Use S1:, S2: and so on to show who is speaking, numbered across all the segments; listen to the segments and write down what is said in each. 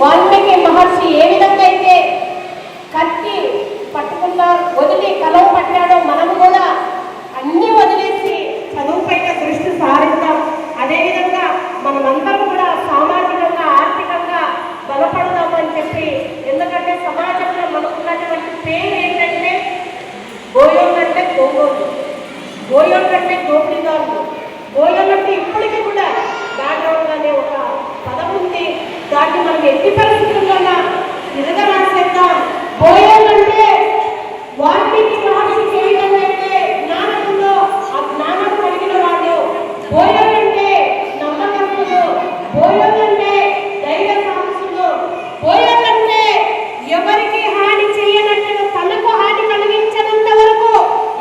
S1: వాల్మీకి మహర్షి ఏ విధంగా అయితే కత్తి పట్టుకున్న వదిలి కలవ పట్టాడో మనం కూడా అన్ని వదిలేసి చదువు పైన దృష్టి సారిద్దాం. అదేవిధంగా మనమందరం కూడా సామాజికంగా ఆర్థికంగా బలపడదామని చెప్పి ఎందుకంటే సమాజంలో మనకున్నటువంటి పేరు ఏంటంటే గోయోళ్ళు అంటే గోగోలు గోయోళ్ళు అంటే గోపిదారులు గోయోళ్ళు అంటే ఇప్పటికీ కూడా బ్యాక్గ్రౌండ్ అనే ఒక పదం ఉంది దాన్ని మనం ఎట్టి పరిస్థితుల్లో తిరగరాసేద్దాం గోయోళ్ళు అంటే వాల్మీకి మహర్షి ఏ జ్ఞానంలో అయితే ఆ జ్ఞానం కలిగిన వాళ్ళు గోయోళ్ళు అంటే నమ్మకస్తులు గోయోళ్ళు అంటే ధైర్య సాహసులు గోయోళ్ళు ఎవరికి హాని చేయనట్టుగా తనకు హాని కలిగించనంత వరకు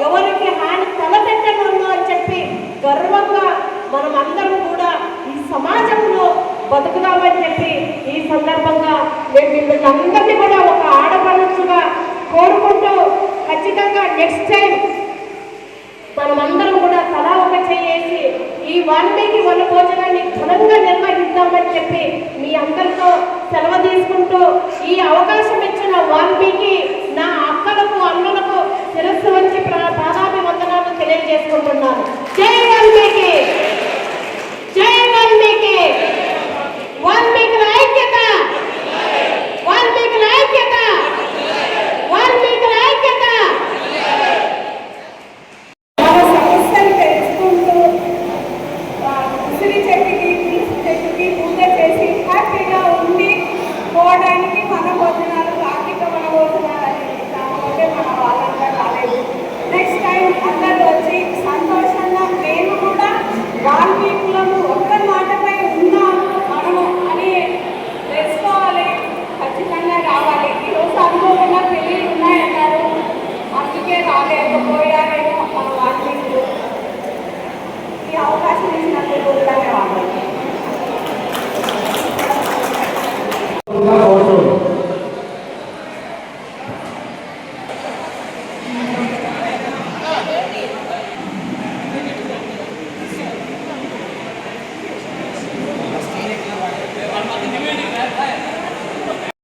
S1: ఎవరికి హాని తలపెట్టకూడదు అని చెప్పి గర్వంగా మనం అందరం కూడా ఈ సమాజంలో బతుకుదామని చెప్పి ఈ సందర్భంగా నేను మిమ్మల్ని అందరినీ కూడా ఒక ఆడపడుచుగా కోరుకుంటూ ఖచ్చితంగా నెక్స్ట్ టైం మనమందరం కూడా తలా ఒక చేసి ఈ వాల్మీకి వన భోజనాన్ని ఘనంగా నిర్వహిద్దామని చెప్పి మీ అందరితో సెలవు తీసుకుంటూ ఈ అవకాశం ఇచ్చిన వాల్మీకి నా అక్కలకు అన్నలకు శిరస్సు వచ్చి ప్రాధాన్య వందనాలు తెలియజేసుకుంటున్నాను. జై